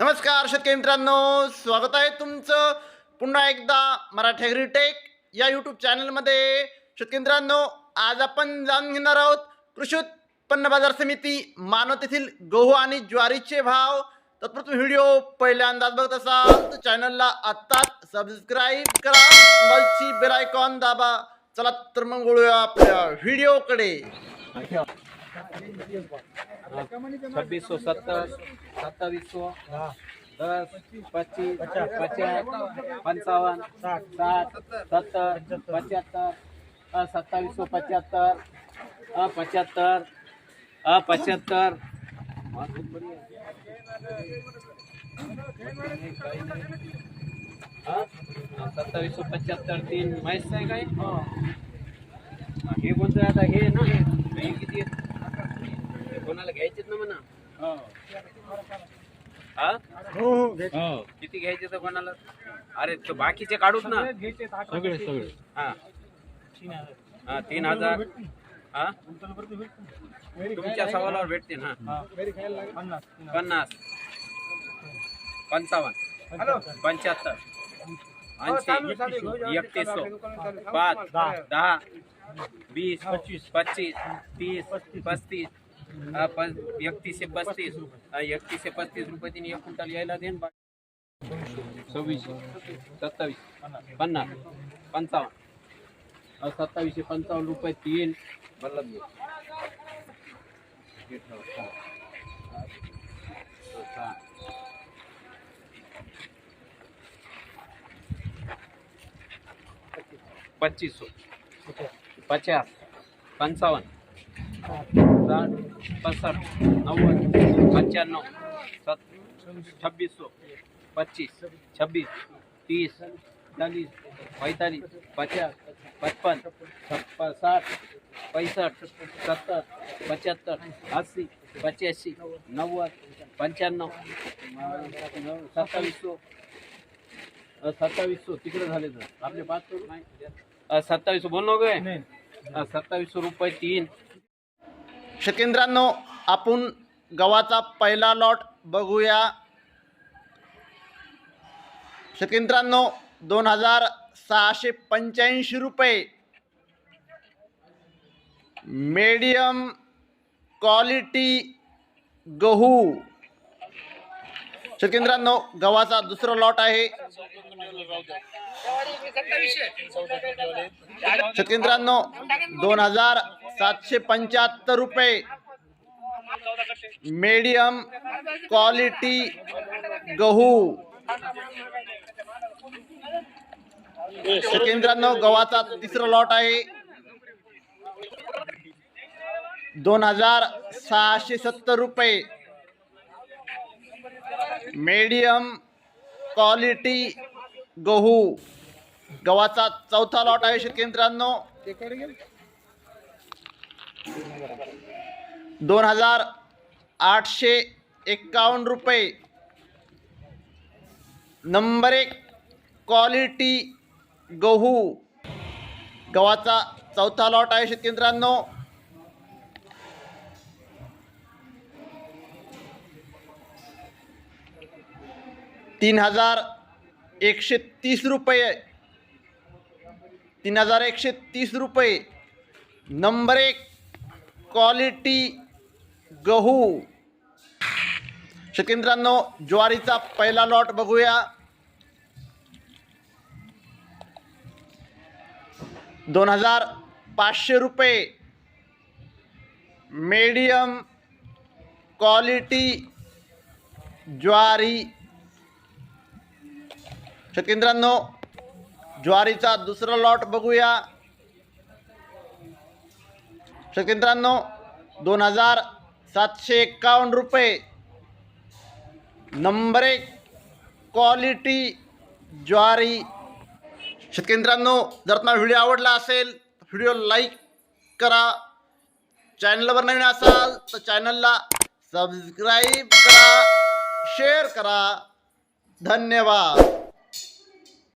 नमस्कार शेतकरी मित्रांनो. स्वागत आहे तुमचं पुन्हा एकदा मराठी ॲग्रीटेक या यूट्यूब चॅनलमध्ये शेतकरी मित्रांनो आज आपण जाणून घेणार आहोत कृषी उत्पन्न बाजार समिती मानवत येथील गहू आणि ज्वारीचे भाव. तत्पूर्वी व्हिडिओ पहिल्यांदाच बघत असाल तर चॅनलला आत्ताच सबस्क्राईब करा. मोबाईलची बेल आयकॉन दाबा. चला तर मग वळूया आपल्या व्हिडिओकडे छब्बीस सौ सत्तर सत्तावीस सौ दस पच्चीस पचास पंचावन साठ सत्तर पचहत्तर सत्तावीस सौ पचहत्तर पचहत्तर पचहत्तर। सत्तावीस सौ पचहत्तर तीन माहीत नाही काय हे। कोणतं आता हे ना हे किती आहे? हे कोणाला घ्यायचेत ना म्हणा हा किती घ्यायचे तर कोणाला? अरे तो बाकीचे काढूत ना. सगळे सगळे. हा. हा तीन हजार. हा? तुमच्या सवालावर भेटते ना पन्नास. पंचावन्न. पंच्याहत्तर. ऐंशी. एकतीस. सौ पाच. दहा. वीस. पच्चीस. तीस. पस्तीस. हा, एकतीसशे पस्तीस. एकतीसशे पस्तीस रुपये तिने एक क्विंटल यायला देन बा सव्वीसशे सत्तावीस पन्नास पंचावन्न. सत्तावीसशे पंचावन्न रुपये तीन. बल्लभ घे. पच्चीस सौ पचास पंचावन्न साठ पैंसठ नव्वद पंच्याण्णव सत छब्बीस सौ पच्चीस छब्बीस तीस चालीस पैंतालीस पचास पचपन छप्पन साठ पैंसठ सत्तर पचहत्तर अस्सी पच्याऐंशी नव्वद पंच्याण्णव सत्तावीस सौ सत्तावीस सौ तिकडे झाले तर. आपले पाच सौ नाही. सत्तावीस बोल गे सत्तावीस रुपये तीन. शेतकऱ्यांनो आपण गव्हाचा पहिला लॉट बघूया. शेतकऱ्यांनो दोन हजार सहाशे पंच्याऐंशी रुपये. मीडियम क्वालिटी गहू. शेतकऱ्यांनो गव्हाचा दुसरा लॉट आहे. शेतकऱ्यांनो दोन हजार सातशे पंच्याहत्तर रुपये. मीडियम क्वालिटी गहू. शेतकऱ्यांनो गव्हाचा तिसरा लॉट आहे. दोन हजार सहाशे सत्तर रुपये. मीडियम क्वालिटी गहू. गव्हाचा चौथा लॉट आहे शेतकऱ्यांनो दोन हजार आठशे एक्कावन्न रुपये. नंबर एक क्वालिटी गहू. गव्हाचा चौथा लॉट आहे शेतकऱ्यांनो. तीन हजार एकशे तीस रुपये. तीन हजार एकशे तीस रुपये. नंबर एक क्वालिटी गहू. शेतकऱ्यांनो ज्वारीचा पहिला लॉट बघूया. दोन हजार पाचशे रुपये. मीडियम क्वालिटी ज्वारी. शेतकऱ्यांनो ज्वारीचा दुसरा लॉट बघूया. शेतकऱ्यांनो दोन हजार सातशे एक्कावन्न रुपये. नंबर एक क्वालिटी ज्वारी. शेतकऱ्यांनो जर तुम्हाला व्हिडिओ आवडला असेल व्हिडिओ लाईक करा. चॅनलवर नवीन असाल तर चॅनलला सबस्क्राईब करा शेअर करा. धन्यवाद.